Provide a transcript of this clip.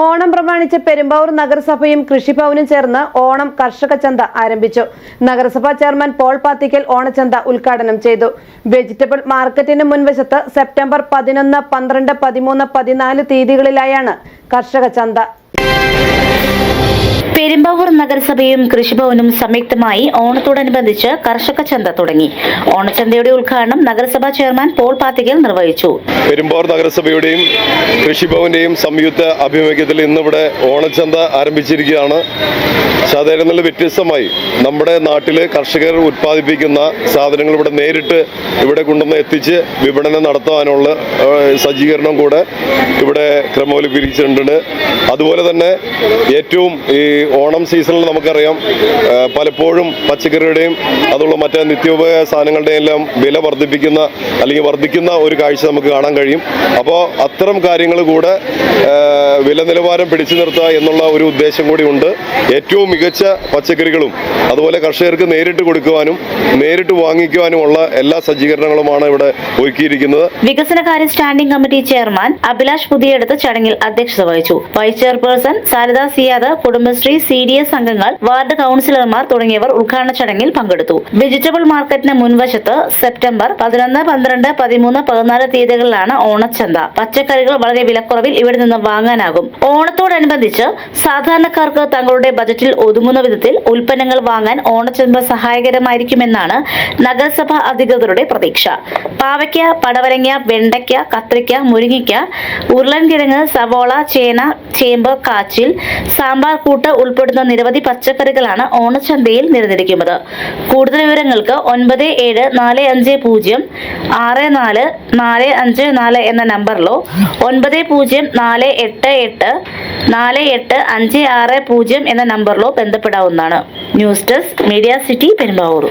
ഓണം പ്രമാണിച്ച് പെരുമ്പാവൂർ നഗരസഭയും കൃഷിഭവനും ചേർന്ന് ഓണം കർഷക ചന്ത ആരംഭിച്ചു. നഗരസഭാ ചെയർമാൻ പോൾ പാത്തിക്കൽ ഓണച്ചന്ത ഉദ്ഘാടനം ചെയ്തു. വെജിറ്റബിൾ മാർക്കറ്റിന് മുൻവശത്ത് സെപ്റ്റംബർ പതിനൊന്ന് പന്ത്രണ്ട് പതിമൂന്ന് പതിനാല് തീയതികളിലായാണ് കർഷക ചന്ത. നഗരസഭയും കൃഷിഭവനും സംയുക്തമായി ഓണത്തോടനുബന്ധിച്ച് കർഷക ചന്ത തുടങ്ങി. ഓണച്ചന്തയുടെ ഉദ്ഘാടനം നഗരസഭാ ചെയർമാൻ പോൾ പാത്തികൽ നിർവഹിച്ചു. പെരുമ്പാവൂർ നഗരസഭയുടെയും കൃഷിഭവന്റെയും സംയുക്ത ആഭിമുഖ്യത്തിൽ ഇന്നിവിടെ ഓണച്ചന്ത ആരംഭിച്ചിരിക്കുകയാണ്. സാധാരണ നല്ല വ്യത്യസ്തമായി നമ്മുടെ നാട്ടിലെ കർഷകർ ഉത്പാദിപ്പിക്കുന്ന സാധനങ്ങൾ ഇവിടെ നേരിട്ട് ഇവിടെ കൊണ്ടുവന്ന് എത്തിച്ച് വിപണനം നടത്താനുള്ള സജ്ജീകരണം കൂടെ ഇവിടെ ക്രമവൽക്കരിച്ചിട്ടുണ്ട്. അതുപോലെ തന്നെ ഏറ്റവും ഈ ഓണം സീസണിൽ നമുക്കറിയാം പലപ്പോഴും പച്ചക്കറിയുടെയും അതുള്ള മറ്റ് നിത്യോപയോഗ സാധനങ്ങളുടെയും എല്ലാം വില വർദ്ധിപ്പിക്കുന്ന അല്ലെങ്കിൽ വർദ്ധിക്കുന്ന ഒരു കാഴ്ച നമുക്ക് കാണാൻ കഴിയും. അപ്പോൾ അത്തരം കാര്യങ്ങൾ കൂടെ വില നിലവാരം പിടിച്ചു നിർത്തുക എന്നുള്ള ഒരു ഉദ്ദേശം കൂടി ഉണ്ട്. ഏറ്റവും മികച്ച പച്ചക്കറികളും അതുപോലെ കർഷകർക്ക് നേരിട്ട് കൊടുക്കുവാനും നേരിട്ട് വാങ്ങിക്കുവാനുമുള്ള എല്ലാ സജ്ജീകരണങ്ങളുമാണ് ഇവിടെ ഒരുക്കിയിരിക്കുന്നത്. വികസനകാര്യ സ്റ്റാൻഡിംഗ് കമ്മിറ്റി ചെയർമാൻ അഭിലാഷ് പുതിയെടുത്ത് ചടങ്ങിൽ അധ്യക്ഷത വഹിച്ചു. Vice chairperson Sarada Siyad Kudumbashree C D S അംഗങ്ങൾ വാർഡ് കൌൺസിലർമാർ തുടങ്ങിയവർ ഉദ്ഘാടന ചടങ്ങിൽ പങ്കെടുത്തു. വെജിറ്റബിൾ മാർക്കറ്റിന് മുൻവശത്ത് സെപ്റ്റംബർ പതിനൊന്ന് പന്ത്രണ്ട് പതിമൂന്ന് പതിനാല് തീയതികളിലാണ് ഓണച്ചന്ത. പച്ചക്കറികൾ വളരെ വിലക്കുറവിൽ ഇവിടെ നിന്ന് വാങ്ങാനാകും. ഓണത്തോടനുബന്ധിച്ച് സാധാരണക്കാർക്ക് തങ്ങളുടെ ബജറ്റിൽ ഒതുങ്ങുന്ന വിധത്തിൽ ഉൽപ്പന്നങ്ങൾ വാങ്ങാൻ ഓണച്ചന്ത സഹായകരമായിരിക്കുമെന്നാണ് നഗരസഭ അധികൃതരുടെ പ്രതീക്ഷ. പാവയ്ക്ക പടവലങ്ങ വെണ്ടയ്ക്ക കത്രിക്ക മുരിങ്ങിക്ക ഉരുളൻകിഴങ്ങ് സവോള ചേന ചേമ്പ് കാച്ചിൽ സാമ്പാർ കൂട്ട് ഉൾപ്പെടുന്ന നിരവധി പച്ചക്കറികളാണ് ഓണച്ചന്തയിൽ നിരന്നിരിക്കുന്നത് കൂടുതൽ വിവരങ്ങൾക്ക് ഒൻപത് ഏഴ് നാല് അഞ്ച് പൂജ്യം ആറ് നാല് നാല് അഞ്ച് നാല് എന്ന നമ്പറിലോ ഒൻപത് പൂജ്യം നാല് എട്ട് എട്ട് നാല് എട്ട് അഞ്ച് ആറ് പൂജ്യം എന്ന നമ്പറിലോ ബന്ധപ്പെടാവുന്നതാണ്. News desk media city Perumbavoor.